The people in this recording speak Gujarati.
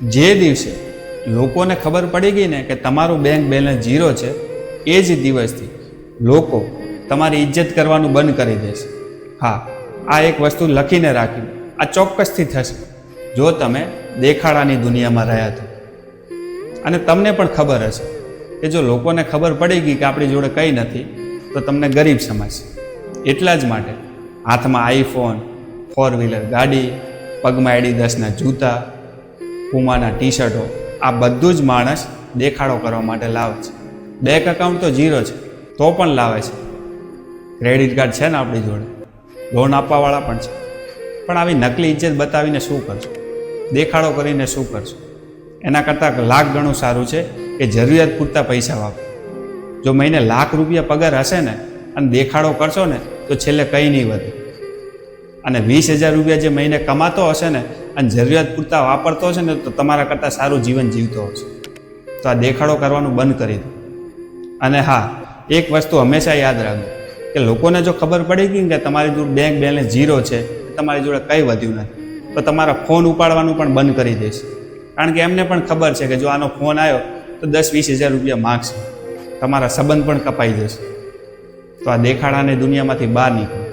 જે દિવસે લોકોને ખબર પડી ગઈ ને કે તમારું બેંક બેલેન્સ ઝીરો છે, એ જ દિવસથી લોકો તમારી ઇજ્જત કરવાનું બંધ કરી દેશે. હા, આ એક વસ્તુ લખીને રાખી, આ ચોક્કસથી થશે. જો તમે દેખાડાની દુનિયામાં રહ્યા તો અને તમને પણ ખબર હશે કે જો લોકોને ખબર પડી ગઈ કે આપણી જોડે કંઈ નથી, તો તમને ગરીબ સમજશે. એટલા જ માટે હાથમાં આઈફોન ફોર વ્હીલર ગાડી, પગમાં એડી દસના જૂતા પુમાના ટી શર્ટો આ બધું જ માણસ દેખાડો કરવા માટે લાવે છે. બેંક એકાઉન્ટ તો ઝીરો છે, તો પણ લાવે છે. ક્રેડિટ કાર્ડ છે ને આપણી જોડે. લોન આપવાવાળા પણ છે. પણ આવી નકલી ઇજ્જત બતાવીને શું કરશો? દેખાડો કરીને શું કરશો? એના કરતાં લાખ ગણું સારું છે કે જરૂરિયાત પૂરતા પૈસા વાપરો. જો મહિને લાખ રૂપિયા પગાર હશે ને અને દેખાડો કરશો ને, તો છેલ્લે કંઈ નહીં વધે. અને વીસ હજાર રૂપિયા જે મહિને કમાતો હશે ને અને જરૂરિયાત પૂરતા વાપરતો હશે ને તો તમારા કરતાં સારું જીવન જીવતો હશે તો આ દેખાડો કરવાનું બંધ કરી દો. અને હા, એક વસ્તુ હંમેશા યાદ રાખજો કે લોકોને જો ખબર પડી ગઈ કે તમારી જોડે બેંક બેલેન્સ ઝીરો છે તમારી જોડે કંઈ વધ્યું નથી. તો તમારા ફોન ઉપાડવાનું પણ બંધ કરી દેશે કારણ કે એમને પણ ખબર છે કે જો આનો ફોન આવ્યો, તો દસ વીસ હજાર રૂપિયા માગશે. તમારા સંબંધ પણ કપાઈ જશે. તો આ દેખાડાને દુનિયામાંથી બહાર નીકળો.